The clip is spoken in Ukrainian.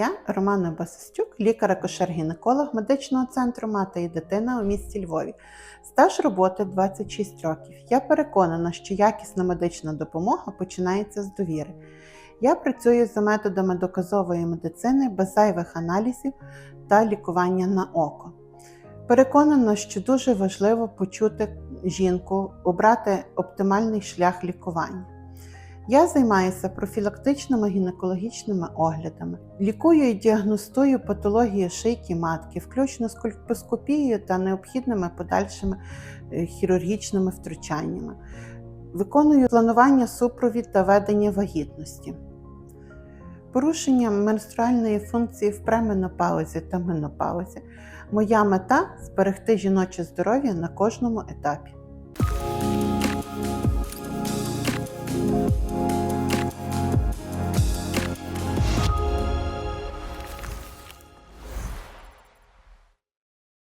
Я Романа Басистюк, лікар-акушер-гінеколог медичного центру Мати і дитина у місті Львові. Стаж роботи 26 років. Я переконана, що якісна медична допомога починається з довіри. Я працюю за методами доказової медицини без зайвих аналізів та лікування на око. Переконана, що дуже важливо почути жінку, обрати оптимальний шлях лікування. Я займаюся профілактичними гінекологічними оглядами, лікую і діагностую патології шийки матки, включно з кольпоскопією та необхідними подальшими е, хірургічними втручаннями. Виконую планування супровід та ведення вагітності. Порушення менструальної функції в пременопаузі та менопаузі. Моя мета зберегти жіноче здоров'я на кожному етапі.